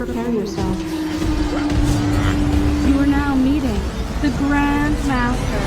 Prepare yourself. You are now meeting the Grand Master.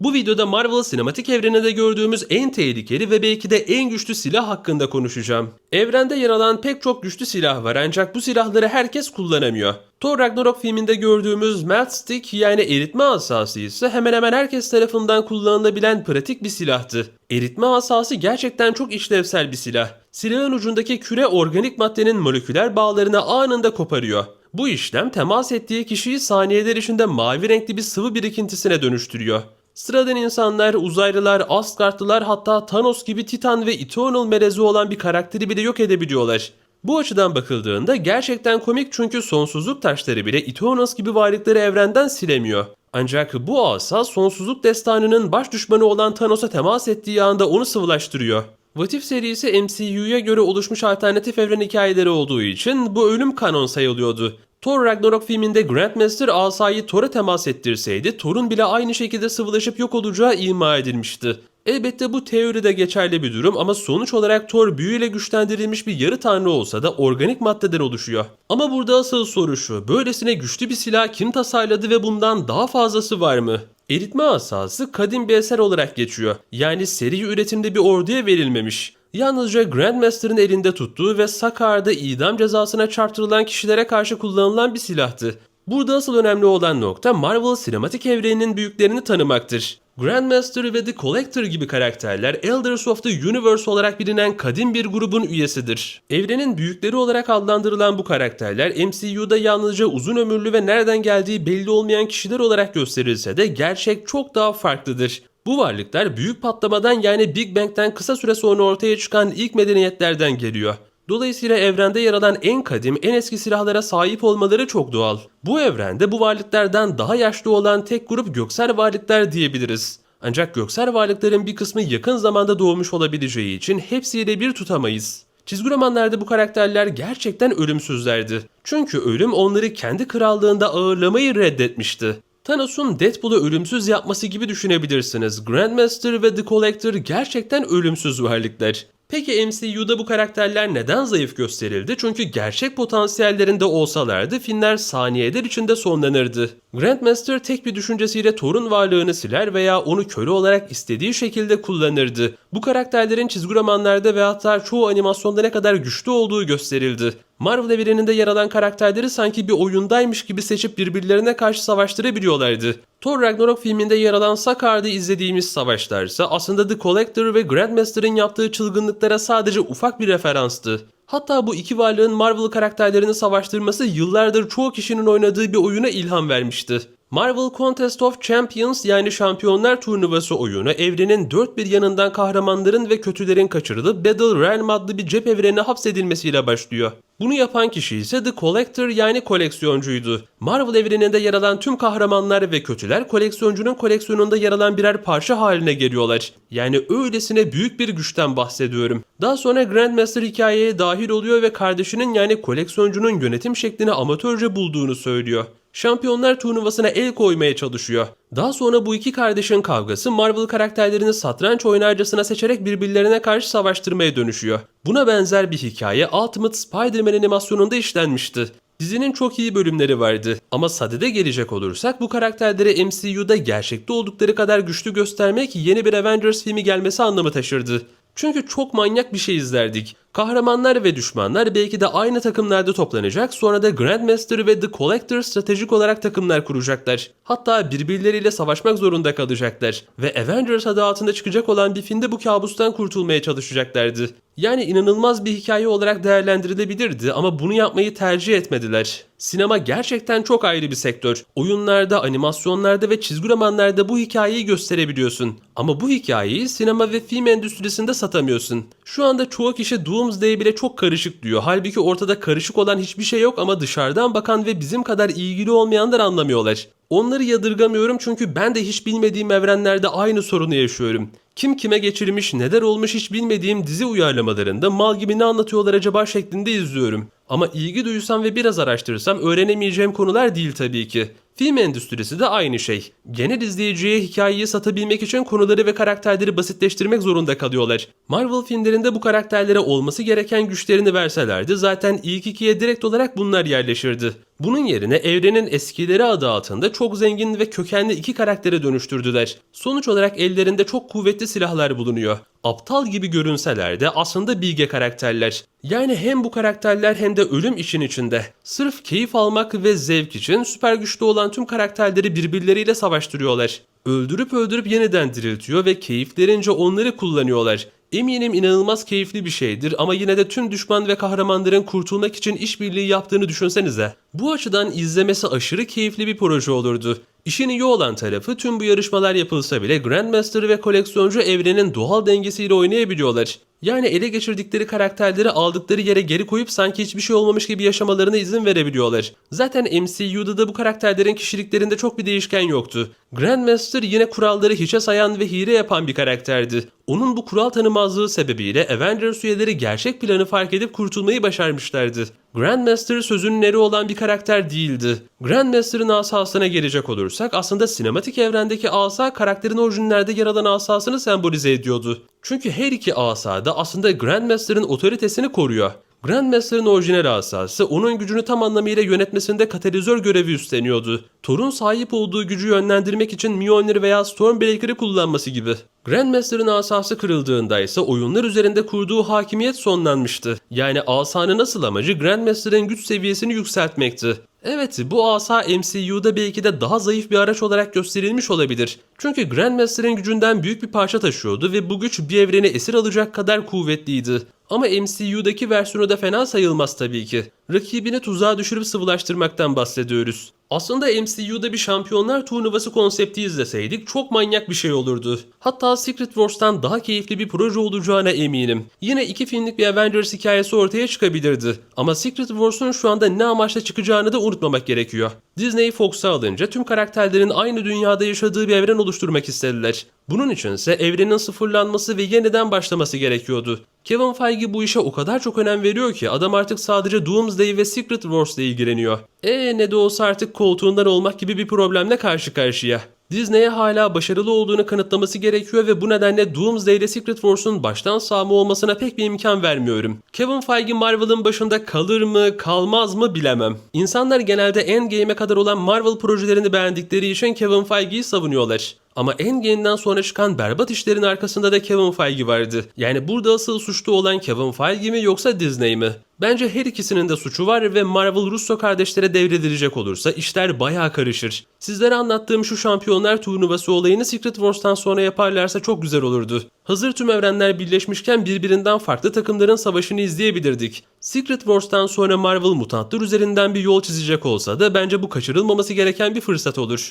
Bu videoda Marvel sinematik evreninde gördüğümüz en tehlikeli ve belki de en güçlü silah hakkında konuşacağım. Evrende yer alan pek çok güçlü silah var ancak bu silahları herkes kullanamıyor. Thor Ragnarok filminde gördüğümüz Melt Stick yani eritme asası ise hemen hemen herkes tarafından kullanılabilen pratik bir silahtı. Eritme asası gerçekten çok işlevsel bir silah. Silahın ucundaki küre organik maddenin moleküler bağlarını anında koparıyor. Bu işlem temas ettiği kişiyi saniyeler içinde mavi renkli bir sıvı birikintisine dönüştürüyor. Sıradan insanlar, uzaylılar, Asgardlılar hatta Thanos gibi Titan ve Eternal melezi olan bir karakteri bile yok edebiliyorlar. Bu açıdan bakıldığında gerçekten komik çünkü sonsuzluk taşları bile Eternals gibi varlıkları evrenden silemiyor. Ancak bu asa sonsuzluk destanının baş düşmanı olan Thanos'a temas ettiği anda onu sıvılaştırıyor. What If serisi MCU'ya göre oluşmuş alternatif evren hikayeleri olduğu için bu ölüm kanon sayılıyordu. Thor Ragnarok filminde Grandmaster asayı Thor'a temas ettirseydi Thor'un bile aynı şekilde sıvılaşıp yok olacağı ima edilmişti. Elbette bu teoride geçerli bir durum ama sonuç olarak Thor büyüyle güçlendirilmiş bir yarı tanrı olsa da organik maddeden oluşuyor. Ama burada asıl soru şu, böylesine güçlü bir silah kim tasarladı ve bundan daha fazlası var mı? Eritme asası kadim bir eser olarak geçiyor. Yani seri üretimde bir orduya verilmemiş. Yalnızca Grandmaster'ın elinde tuttuğu ve Sakar'da idam cezasına çarptırılan kişilere karşı kullanılan bir silahtı. Burada asıl önemli olan nokta Marvel sinematik evreninin büyüklerini tanımaktır. Grandmaster ve The Collector gibi karakterler Elders of the Universe olarak bilinen kadim bir grubun üyesidir. Evrenin büyükleri olarak adlandırılan bu karakterler MCU'da yalnızca uzun ömürlü ve nereden geldiği belli olmayan kişiler olarak gösterilse de gerçek çok daha farklıdır. Bu varlıklar büyük patlamadan yani Big Bang'den kısa süre sonra ortaya çıkan ilk medeniyetlerden geliyor. Dolayısıyla evrende yer alan en kadim, en eski silahlara sahip olmaları çok doğal. Bu evrende bu varlıklardan daha yaşlı olan tek grup göksel varlıklar diyebiliriz. Ancak göksel varlıkların bir kısmı yakın zamanda doğmuş olabileceği için hepsiyle bir tutamayız. Çizgi romanlarda bu karakterler gerçekten ölümsüzlerdi. Çünkü ölüm onları kendi krallığında ağırlamayı reddetmişti. Thanos'un Deadpool'u ölümsüz yapması gibi düşünebilirsiniz. Grandmaster ve The Collector gerçekten ölümsüz varlıklar. Peki MCU'da bu karakterler neden zayıf gösterildi? Çünkü gerçek potansiyellerinde olsalardı filmler saniyeler içinde sonlanırdı. Grandmaster tek bir düşüncesiyle Thor'un varlığını siler veya onu köle olarak istediği şekilde kullanırdı. Bu karakterlerin çizgi romanlarda ve hatta çoğu animasyonda ne kadar güçlü olduğu gösterildi. Marvel evreninde yer alan karakterleri sanki bir oyundaymış gibi seçip birbirlerine karşı savaştırabiliyorlardı. Thor Ragnarok filminde yer alan Sakar'da izlediğimiz savaşlar ise aslında The Collector ve Grandmaster'ın yaptığı çılgınlıklara sadece ufak bir referanstı. Hatta bu iki varlığın Marvel karakterlerini savaştırması yıllardır çoğu kişinin oynadığı bir oyuna ilham vermişti. Marvel Contest of Champions yani Şampiyonlar Turnuvası oyunu evrenin dört bir yanından kahramanların ve kötülerin kaçırılıp Battle Realm adlı bir cep evrenine hapsedilmesiyle başlıyor. Bunu yapan kişi ise The Collector yani koleksiyoncuydu. Marvel evreninde yer alan tüm kahramanlar ve kötüler koleksiyoncunun koleksiyonunda yer alan birer parça haline geliyorlar. Yani öylesine büyük bir güçten bahsediyorum. Daha sonra Grandmaster hikayeye dahil oluyor ve kardeşinin yani koleksiyoncunun yönetim şeklini amatörce bulduğunu söylüyor. Şampiyonlar turnuvasına el koymaya çalışıyor. Daha sonra bu iki kardeşin kavgası Marvel karakterlerini satranç oynarcasına seçerek birbirlerine karşı savaştırmaya dönüşüyor. Buna benzer bir hikaye Ultimate Spider-Man animasyonunda işlenmişti. Dizinin çok iyi bölümleri vardı ama sadede gelecek olursak bu karakterleri MCU'da gerçekte oldukları kadar güçlü göstermek yeni bir Avengers filmi gelmesi anlamı taşırdı. Çünkü çok manyak bir şey izlerdik. Kahramanlar ve düşmanlar belki de aynı takımlarda toplanacak sonra da Grandmaster ve The Collector stratejik olarak takımlar kuracaklar. Hatta birbirleriyle savaşmak zorunda kalacaklar. Ve Avengers adı altında çıkacak olan bir filmde bu kabustan kurtulmaya çalışacaklardı. Yani inanılmaz bir hikaye olarak değerlendirilebilirdi ama bunu yapmayı tercih etmediler. Sinema gerçekten çok ayrı bir sektör. Oyunlarda, animasyonlarda ve çizgi romanlarda bu hikayeyi gösterebiliyorsun. Ama bu hikayeyi sinema ve film endüstrisinde satamıyorsun. Şu anda çoğu kişi Doomsday bile çok karışık diyor. Halbuki ortada karışık olan hiçbir şey yok ama dışarıdan bakan ve bizim kadar ilgili olmayanlar anlamıyorlar. Onları yadırgamıyorum çünkü ben de hiç bilmediğim evrenlerde aynı sorunu yaşıyorum. Kim kime geçirmiş, neler olmuş hiç bilmediğim dizi uyarlamalarında mal gibi ne anlatıyorlar acaba şeklinde izliyorum. Ama ilgi duysam ve biraz araştırırsam öğrenemeyeceğim konular değil tabii ki. Film endüstrisi de aynı şey. Genel izleyiciye hikayeyi satabilmek için konuları ve karakterleri basitleştirmek zorunda kalıyorlar. Marvel filmlerinde bu karakterlere olması gereken güçlerini verselerdi zaten ilk ikiye direkt olarak bunlar yerleşirdi. Bunun yerine evrenin eskileri adı altında çok zengin ve kökenli iki karaktere dönüştürdüler. Sonuç olarak ellerinde çok kuvvetli silahlar bulunuyor. Aptal gibi görünseler de aslında bilge karakterler. Yani hem bu karakterler hem de ölüm işin içinde. Sırf keyif almak ve zevk için süper güçlü olan tüm karakterleri birbirleriyle savaştırıyorlar. Öldürüp öldürüp yeniden diriltiyor ve keyiflerince onları kullanıyorlar. Eminim inanılmaz keyifli bir şeydir ama yine de tüm düşman ve kahramanların kurtulmak için işbirliği yaptığını düşünsenize. Bu açıdan izlemesi aşırı keyifli bir proje olurdu. İşin iyi olan tarafı tüm bu yarışmalar yapılsa bile Grandmaster ve koleksiyoncu evrenin doğal dengesiyle oynayabiliyorlar. Yani ele geçirdikleri karakterleri aldıkları yere geri koyup sanki hiçbir şey olmamış gibi yaşamalarına izin verebiliyorlar. Zaten MCU'da da bu karakterlerin kişiliklerinde çok bir değişken yoktu. Grandmaster yine kuralları hiçe sayan ve hile yapan bir karakterdi. Onun bu kural tanımazlığı sebebiyle Avengers üyeleri gerçek planı fark edip kurtulmayı başarmışlardı. Grandmaster sözünün eri olan bir karakter değildi. Grandmaster'ın asasına gelecek olursak aslında sinematik evrendeki asa karakterin orijinlerde yer alan asasını sembolize ediyordu. Çünkü her iki asa da aslında Grandmaster'ın otoritesini koruyor. Grandmaster'ın orijinal asası onun gücünü tam anlamıyla yönetmesinde katalizör görevi üstleniyordu. Thor'un sahip olduğu gücü yönlendirmek için Mjolnir veya Stormbreaker'ı kullanması gibi. Grandmaster'ın asası kırıldığında ise oyunlar üzerinde kurduğu hakimiyet sonlanmıştı. Yani asanın asıl amacı Grandmaster'ın güç seviyesini yükseltmekti. Evet bu asa MCU'da belki de daha zayıf bir araç olarak gösterilmiş olabilir. Çünkü Grandmaster'ın gücünden büyük bir parça taşıyordu ve bu güç bir evreni esir alacak kadar kuvvetliydi. Ama MCU'daki versiyonu da fena sayılmaz tabii ki. Rakibini tuzağa düşürüp sıvılaştırmaktan bahsediyoruz. Aslında MCU'da bir şampiyonlar turnuvası konsepti izleseydik çok manyak bir şey olurdu. Hatta Secret Wars'tan daha keyifli bir proje olacağına eminim. Yine iki filmlik bir Avengers hikayesi ortaya çıkabilirdi. Ama Secret Wars'un şu anda ne amaçla çıkacağını da unutmamak gerekiyor. Disney Fox'a alınca tüm karakterlerin aynı dünyada yaşadığı bir evren oluşturmak istediler. Bunun içinse evrenin sıfırlanması ve yeniden başlaması gerekiyordu. Kevin Feige bu işe o kadar çok önem veriyor ki adam artık sadece Doomsday ve Secret Wars'la ilgileniyor. E ne de olsa artık koltuğundan olmak gibi bir problemle karşı karşıya. Disney'e hala başarılı olduğunu kanıtlaması gerekiyor ve bu nedenle Doomsday ile Secret Wars'un baştan sağma olmasına pek bir imkan vermiyorum. Kevin Feige Marvel'ın başında kalır mı kalmaz mı bilemem. İnsanlar genelde Endgame'e kadar olan Marvel projelerini beğendikleri için Kevin Feige'yi savunuyorlar. Ama Endgame'den sonra çıkan berbat işlerin arkasında da Kevin Feige vardı. Yani burada asıl suçlu olan Kevin Feige mi yoksa Disney mi? Bence her ikisinin de suçu var ve Marvel Russo kardeşlere devredilecek olursa işler bayağı karışır. Sizlere anlattığım şu şampiyonlar turnuvası olayını Secret Wars'tan sonra yaparlarsa çok güzel olurdu. Hazır tüm evrenler birleşmişken birbirinden farklı takımların savaşını izleyebilirdik. Secret Wars'tan sonra Marvel mutantlar üzerinden bir yol çizecek olsa da bence bu kaçırılmaması gereken bir fırsat olur.